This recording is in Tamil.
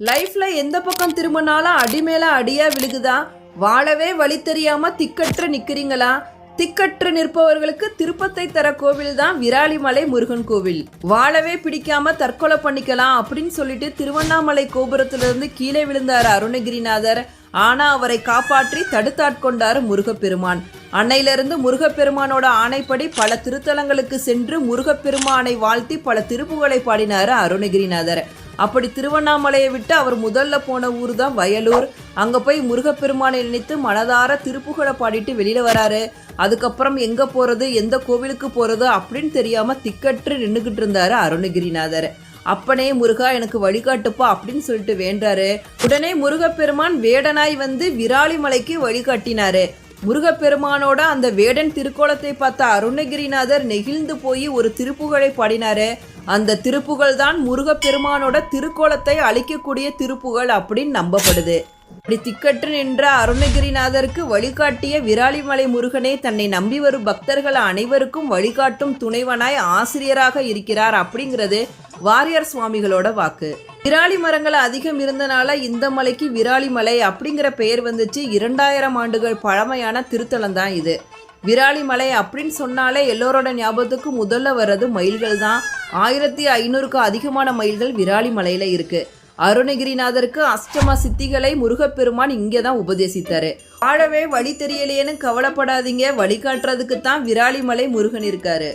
லைஃப்ல எந்த பக்கம் திரும்பினாலும் அடி மேல அடியா விழுகுதா? வாழவே வழி தெரியாம திக்கற்று நிக்கிறீங்களா? திக்கற்று நிற்பவர்களுக்கு திருப்பத்தை தர கோவில் தான் விராலிமலை முருகன் கோவில். வாழவே பிடிக்காம தற்கொலை பண்ணிக்கலாம் அப்படின்னு சொல்லிட்டு திருவண்ணாமலை கோபுரத்திலிருந்து கீழே விழுந்தார் அருணகிரிநாதர். ஆனா அவரை காப்பாற்றி தடுத்தாட்கொண்டார் முருகப்பெருமான். அன்னையிலிருந்து முருகப்பெருமானோட ஆணைப்படி பல திருத்தலங்களுக்கு சென்று முருகப்பெருமானை வாழ்த்தி பல திருப்புகளை பாடினார் அருணகிரிநாதர். அப்படி திருவண்ணாமலையை விட்டு அவர் முதல்ல போன ஊர் தான் வயலூர். அங்கே போய் முருகப்பெருமானை நினைத்து மனதார திருப்புகளை பாடிட்டு வெளியில் வராரு. அதுக்கப்புறம் எங்கே போகிறது எந்த கோவிலுக்கு போகிறது அப்படின்னு தெரியாமல் திக்கற்று நின்றுக்கிட்டு இருந்தார் அருணகிரிநாதர். அப்பனே முருகா எனக்கு வழிகாட்டுப்பா அப்படின்னு சொல்லிட்டு வேண்டாரு. உடனே முருகப்பெருமான் வேடனாய் வந்து விராலிமலைக்கு வழிகாட்டினாரு. முருகப்பெருமானோட அந்த வேடன் திருக்கோலத்தை பார்த்த அருணகிரிநாதர் நெகிழ்ந்து போய் ஒரு திருப்புகழை பாடினாரு. அந்த திருப்புகழ் தான் முருகப்பெருமானோட திருக்கோலத்தை அழிக்கக்கூடிய திருப்புகழ் அப்படின்னு நம்பப்படுது. அப்படி திக்கற்று நின்ற அருணகிரிநாதருக்கு வழிகாட்டிய விராலிமலை முருகனே தன்னை நம்பி வரும் பக்தர்கள் அனைவருக்கும் வழிகாட்டும் துணைவனாய் ஆசிரியராக இருக்கிறார் அப்படிங்கிறது வாரியார் சுவாமிகளோட வாக்கு. விராலி மரங்கள் அதிகம் இருந்தனால இந்த மலைக்கு விராலி மலை அப்படிங்கிற பெயர் வந்துச்சு. இரண்டாயிரம் ஆண்டுகள் பழமையான திருத்தலம் தான் இது. விராலி மலை அப்படின்னு சொன்னாலே எல்லோரோட ஞாபகத்துக்கு முதல்ல வர்றது மயில்கள் தான். ஆயிரத்தி ஐநூறுக்கு அதிகமான மயில்கள் விராலி மலையில இருக்கு. அருணகிரிநாதருக்கு அஷ்டம சித்திகளை முருகப்பெருமான் இங்கே தான் உபதேசித்தாரு. வாழவே வழி தெரியலையேன்னு கவலைப்படாதீங்க. வழிகாட்டுறதுக்கு தான் விராலிமலை முருகன் இருக்காரு.